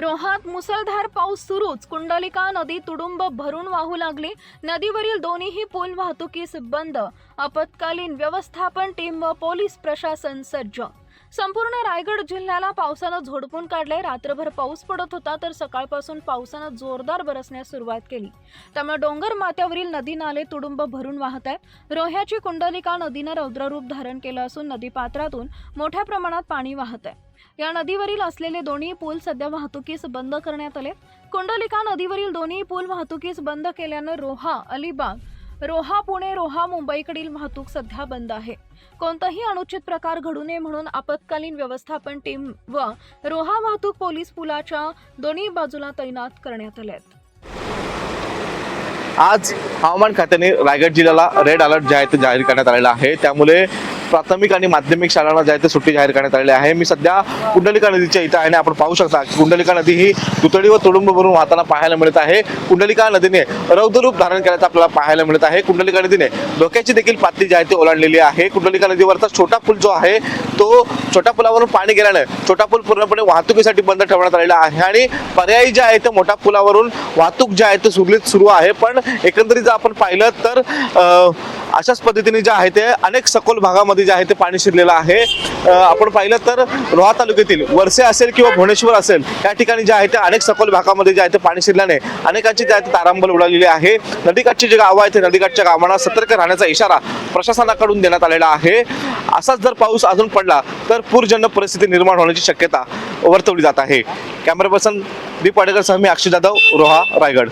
रोहात मुसळधार पाऊस सुरूच. कुंडलिका नदी तुडुंब भरून वाहू लागली. नदीवरील दोन्हीही पूल वाहतुकीस बंद. आपत्कालीन व्यवस्थापन टीम व पोलीस प्रशासन सज्ज. संपूर्ण रायगड जिल्ह्याला पावसानं झोडपून काढले रात्रभर पाऊस पडत होता तर सकाळपासून पावसानं जोरदार बरसण्यास सुरुवात केली. त्यामुळे डोंगर माथ्यावरील नदी नाले तुडुंब भरून वाहत आहेत. रोह्याची कुंडलिका नदीनं रौद्ररूप धारण केलं असून नदीपात्रातून मोठ्या प्रमाणात पाणी वाहत आहे. या नदीवरील असलेले दोन्ही पूल सध्या वाहतुकीस बंद करण्यात आले कुंडलिका नदीवरील दोन्ही पूल वाहतुकीस बंद केल्यानं रोहा अलिबाग रोहा पुणे रोहा मुंबईकडील वाहतूक सध्या बंद आहे. कोणताही अनुचित प्रकार घडू नये म्हणून आपत्कालीन व्यवस्थापन टीम व रोहा वाहतूक पोलीस पुलाच्या दोन्ही बाजूला तैनात करण्यात आल्या आहेत आज हवामान खात्याने रायगड जिल्ह्याला रेड अलर्ट जे आहे ते जाहीर करण्यात आलेला आहे. त्यामुळे प्राथमिक आणि माध्यमिक शाळांना जे आहे ते सुट्टी जाहीर करण्यात आलेली आहे. मी सध्या कुंडलिका नदीच्या इथं आहे आणि आपण पाहू शकता की कुंडलिका नदी ही दुतडी व तुडुंब भरून वाहताना पाहायला मिळत आहे. कुंडलिका नदीने रौद्ररूप धारण केल्याचं आपल्याला पाहायला मिळत आहे. कुंडलिका नदीने धोक्याची देखील पातळी जी आहे ती ओलांडलेली आहे. कुंडलिका नदीवरचा छोटा पूल जो आहे तो छोट्या पुलावरून पाणी गेल्याने छोटा पूल पूर्णपणे वाहतुकीसाठी बंद ठेवण्यात आलेला आहे. आणि पर्यायी जे आहे ते मोठ्या पुलावरून वाहतूक जी आहे ते सुरळीत सुरू आहे. पण एकंदरीत जर आपण पाहिलं तर अशाच पद्धतीने जे आहे ते अनेक सखोल भागामध्ये जे आहे ते पाणी शिरलेलं आहे. आपण पाहिलं तर रोहा तालुक्यातील वरसे असेल किंवा भुवनेश्वर असेल या ठिकाणी जे आहे ते अनेक सखोल भागामध्ये जे आहे ते पाणी शिरल्याने अनेकांची जे आहे ते उडालेली आहे. नदीकाठची जे गावं आहेत ते नदीकाठच्या गावांना सतर्क राहण्याचा इशारा प्रशासनाकडून देण्यात आलेला आहे. असाच जर पाऊस अजून पडला तर पूरजन्य परिस्थिती निर्माण होण्याची शक्यता वर्तवली जात आहे. कॅमेरा पर्सन दीप वाडेकर सह मी अक्षय जाधव रोहा रायगड.